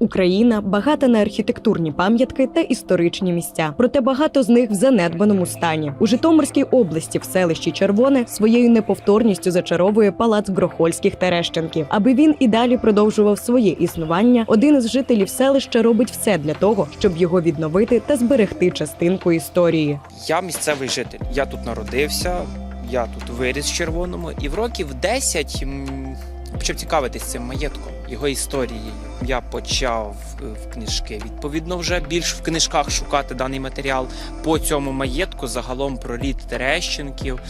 Україна багата на архітектурні пам'ятки та історичні місця. Проте багато з них в занедбаному стані. У Житомирській області в селищі Червоне своєю неповторністю зачаровує палац Грохольських Терещенків. Аби він і далі продовжував своє існування. Один із жителів селища робить все для того, щоб його відновити та зберегти частинку історії. Я місцевий житель. Я тут народився, я тут виріс в червоному, і в років 10 почав цікавитись цим маєтком, його історією. Я почав е, в книжки. Відповідно, вже більш в книжках шукати даний матеріал по цьому маєтку, загалом про рід Терещенків.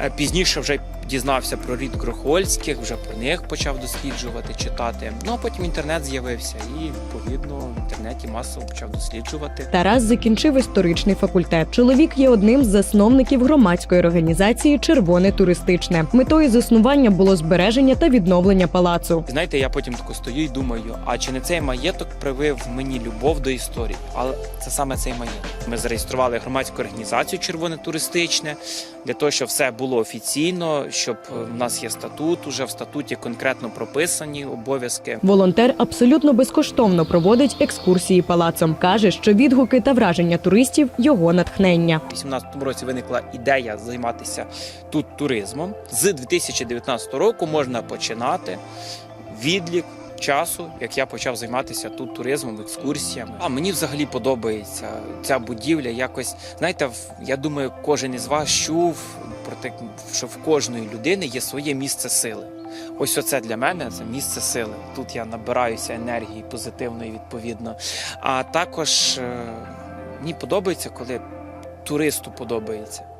Е, Пізніше вже дізнався про рід Грохольських, вже про них почав досліджувати, читати. Ну а потім інтернет з'явився, і відповідно в інтернеті масово почав досліджувати. Тарас закінчив історичний факультет. Чоловік є одним з засновників громадської організації Червоне туристичне. Метою заснування було збереження та відновлення палацу. Знаєте, я потім тако стою і думаю, а чи не цей маєток привив мені любов до історії? Але це саме цей маєток. Ми зареєстрували громадську організацію Червоне туристичне для того, щоб все було офіційно, щоб е, в нас є статут. Уже в статуті конкретно прописані обов'язки. Волонтер абсолютно безкоштовно проводить екскурсії палацом. каже, що відгуки та враження туристів його натхнення. У 2018 році виникла ідея займатися тут туризмом. З 2019 року можна починати відлік часу, як я почав займатися тут туризмом, екскурсіями. А мені взагалі подобається ця будівля. Якось знаєте, я думаю, кожен із вас чув про те, що в кожної людини є своє місце сили. Ось оце для мене це місце сили. Тут я набираюся енергії позитивної відповідно. А також е, мені подобається, коли туристу подобається.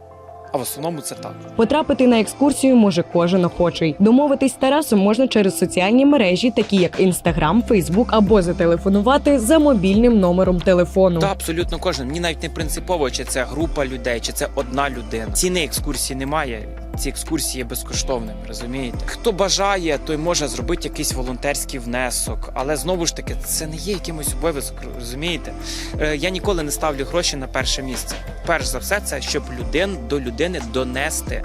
А в основному це так. Потрапити на екскурсію може кожен охочий. Домовитись з Тарасом можна через соціальні мережі, такі як Інстаграм, Фейсбук, або зателефонувати за мобільним номером телефону. Та абсолютно кожен. Мені навіть не принципово, чи це група людей, чи це одна людина. Ціни екскурсії немає. Ці екскурсії є безкоштовними, розумієте? Хто бажає, той може зробити якийсь волонтерський внесок, але знову ж таки, це не є якимось обов'язок, розумієте? Е, Я ніколи не ставлю гроші на перше місце. Перш за все, це щоб людин до людини донести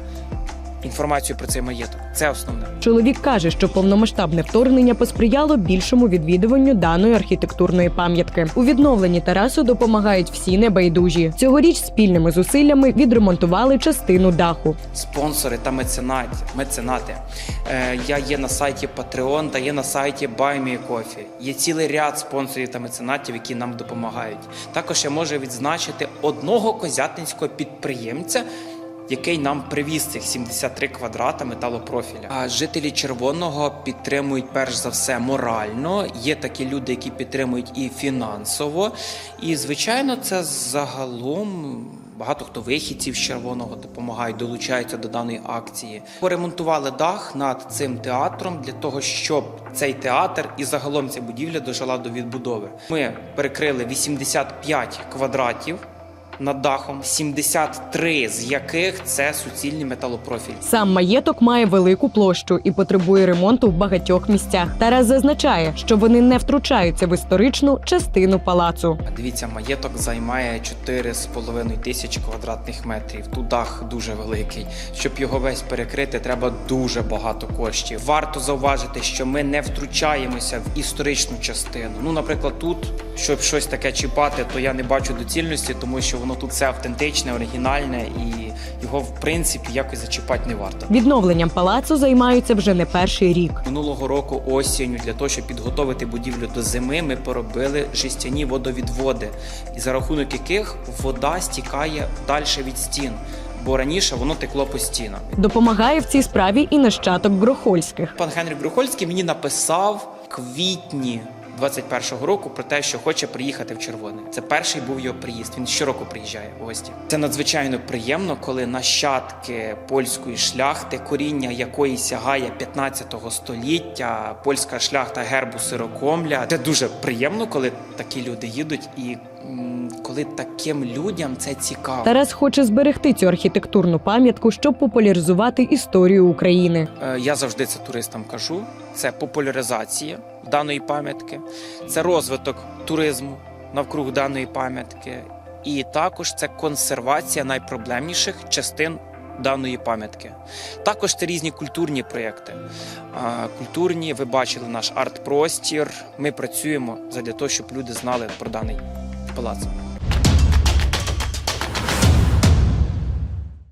інформацію про цей маєток. Це основне. Чоловік каже, що повномасштабне вторгнення посприяло більшому відвідуванню даної архітектурної пам'ятки. У відновленні Тарасу допомагають всі небайдужі. Цьогоріч спільними зусиллями відремонтували частину даху. спонсори та меценати. меценати. Е, я є на сайті Patreon та є на сайті Buy Me. Є цілий ряд спонсорів та меценатів, які нам допомагають. Також я можу відзначити одного козятинського підприємця. Який нам привіз цих 73 квадрата металопрофіля. А жителі червоного підтримують перш за все морально. Є такі люди, які підтримують і фінансово. І звичайно, це загалом Багато хто вихідців з червоного допомагають, долучаються до даної акції. Поремонтували дах над цим театром для того, щоб цей театр і загалом ця будівля дожила до відбудови. Ми перекрили 85 квадратів над дахом, 73 з яких це суцільний металопрофіль. Сам маєток має велику площу і потребує ремонту в багатьох місцях. Тарас зазначає, що вони не втручаються в історичну частину палацу. Дивіться, маєток займає 4,5 тисячі квадратних метрів. Тут дах дуже великий. Щоб його весь перекрити, треба дуже багато коштів. Варто зауважити, що ми не втручаємося в історичну частину. Ну, наприклад, тут, щоб щось таке чіпати, то я не бачу доцільності, тому що воно тут все автентичне, оригінальне і його в принципі якось зачіпати не варто. Відновленням палацу займаються вже не перший рік. Минулого року осінню для того, щоб підготовити будівлю до зими, ми поробили жестяні водовідводи, і за рахунок яких вода стікає далі від стін, бо раніше воно текло по стінам. Допомагає в цій справі і нащадок Грохольських. Пан Генрік Брухольський мені написав квітні. 21-го року про те, що хоче приїхати в червоне. Це перший був його приїзд. Він щороку приїжджає в гості. Це надзвичайно приємно, коли нащадки польської шляхти, коріння якої сягає 15 століття, польська шляхта гербу сирокомля. Це дуже приємно, коли такі люди їдуть, і коли таким людям це цікаво. Тарас хоче зберегти цю архітектурну пам'ятку, щоб популяризувати історію України. Е, Я завжди це туристам кажу. Це популяризація даної пам'ятки, це розвиток туризму навкруг даної пам'ятки, і також це консервація найпроблемніших частин даної пам'ятки. Також це різні культурні проєкти. Культурні, ви бачили наш арт-простір. Ми працюємо для того, щоб люди знали про даний палац.